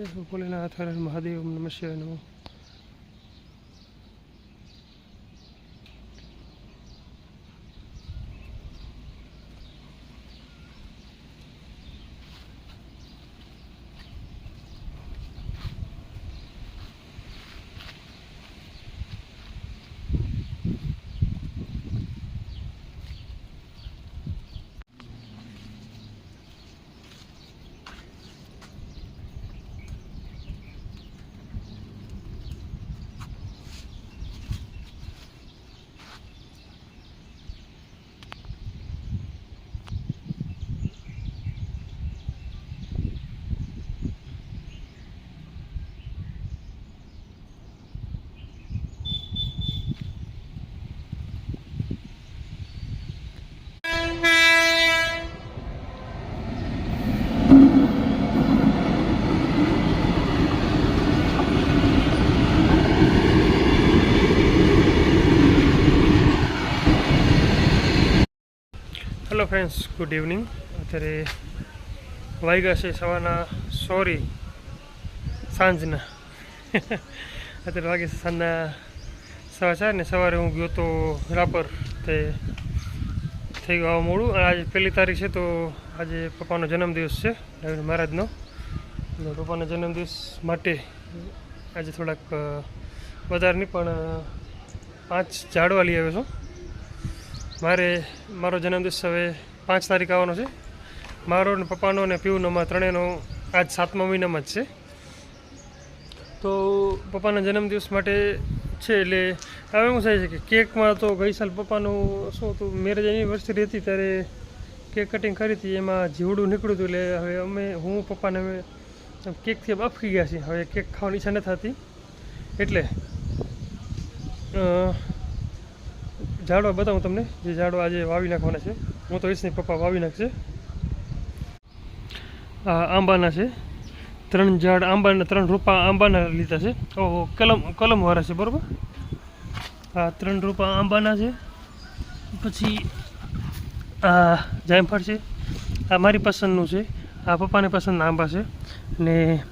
يقول إلى أثر المهدي ومن مشي عنه. Hello friends good evening અત્યારે વાગ્યા છે સવારના સોરી સાંજના. અત્યારે વાગે સાંજના સવા ચાર ને સવારે હું ગયો તો રાપર તે થઈ ગયું મોડું. અને આજે પહેલી તારીખ છે તો આજે પપ્પાનો જન્મદિવસ છે રવિન્દ્ર મહારાજનો. અને પપ્પાના જન્મદિવસ માટે આજે થોડાક વધારે નહીં પણ પાંચ ઝાડવા લઈ આવ્યો છું. મારે, મારો જન્મદિવસ હવે પાંચ તારીખ આવવાનો છે. મારો ને પપ્પાનો ને પીવુનો ત્રણેયનો આજ સાતમા મહિનામાં જ છે. તો પપ્પાના જન્મદિવસ માટે છે એટલે હવે હું થાય છે કે કેકમાં તો ગઈ સાલ પપ્પાનું શું હતું મેરેજ એનિવર્સરી હતી ત્યારે કેક કટિંગ કરી હતી, એમાં જીવડું નીકળ્યું હતું એટલે હવે અમે, હું, પપ્પાને અમે કેકથી અફકી ગયા છીએ. હવે કેક ખાવાની ઈચ્છા નથી થતી. એટલે ઝાડવા બતાવું તમને. જે ઝાડવા આજે વાવી નાખવાના છે. હું તો ઈચ્છની પપ્પા વાવી નાખશે. આ આંબાના છે. ત્રણ ઝાડ આંબાના ત્રણ રૂપા આંબાના લીધા છે. ઓહો, કલમ કલમવાળા છે, બરાબર? આ ત્રણ રૂપા આંબાના છે. પછી આ જાયફળ છે. આ મારી પસંદનું છે. આ પપ્પાને પસંદના આંબા છે. ને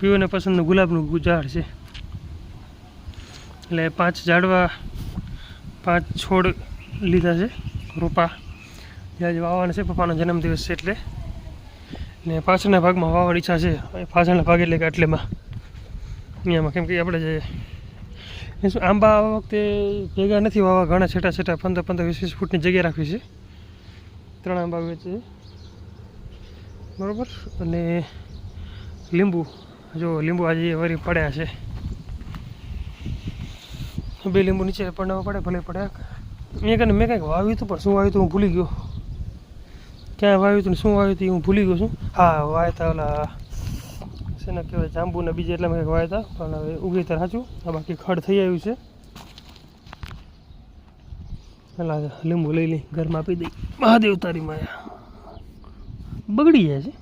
પીઓને પસંદનું ગુલાબનું ઝાડ છે. એટલે પાંચ ઝાડવા, પાંચ છોડ લીધા છે, રૂપા. જે આજે વાવવાના છે, પપ્પાનો જન્મદિવસ છે એટલે. ને પાછળના ભાગમાં વાવડ ઈચ્છા છે. પાછળના ભાગ એટલે કે આટલેમાં. અહીંયામાં કેમ કે આપણે જઈએ શું, આંબા આ વખતે ભેગા નથી વાવા, ઘણા છેટા છેટા, પંદર પંદર વીસ વીસ ફૂટની જગ્યા રાખવી છે. ત્રણ આંબા વેચે બરાબર? અને લીંબુ, જો લીંબુ આજે વરી પડ્યા છે. બે લીંબુ નીચે પડવા પડે, ભલે પડ્યા. મેં કને મેં કંઈક વાવ્યું હતું, પણ શું વાવ્યું હતું હું ભૂલી ગયો. ક્યાં વાવ્યું હતું ને શું વાવ્યું હતું હું ભૂલી ગયો છું. હા વાયતા ઓલા શેના કહેવાય જાંબુના બીજા એટલા કંઈક વાવ્યા પણ હવે ઉગી ત્યાં સાચું. બાકી ખડ થઈ આવ્યું છે. પેલા લીંબુ લઈ લઈ, ઘરમાં આપી દઈ. મહાદેવ તારી માયા. બગડી જાય છે.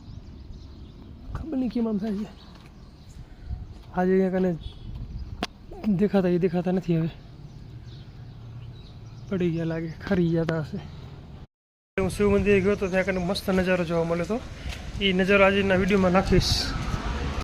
ખબર નહીં કેમ આમ થાય છે. આજે અહીંયા કને દેખાતા એ દેખાતા નથી હવે. પડી ગયા લાગે, ખરી ગયા હશે. હું શિવ મંદિરે ગયો તો ત્યાં કને મસ્ત નજારો જોવા મળ્યો હતો. એ નજારો આજના વિડીયોમાં નાખીશ.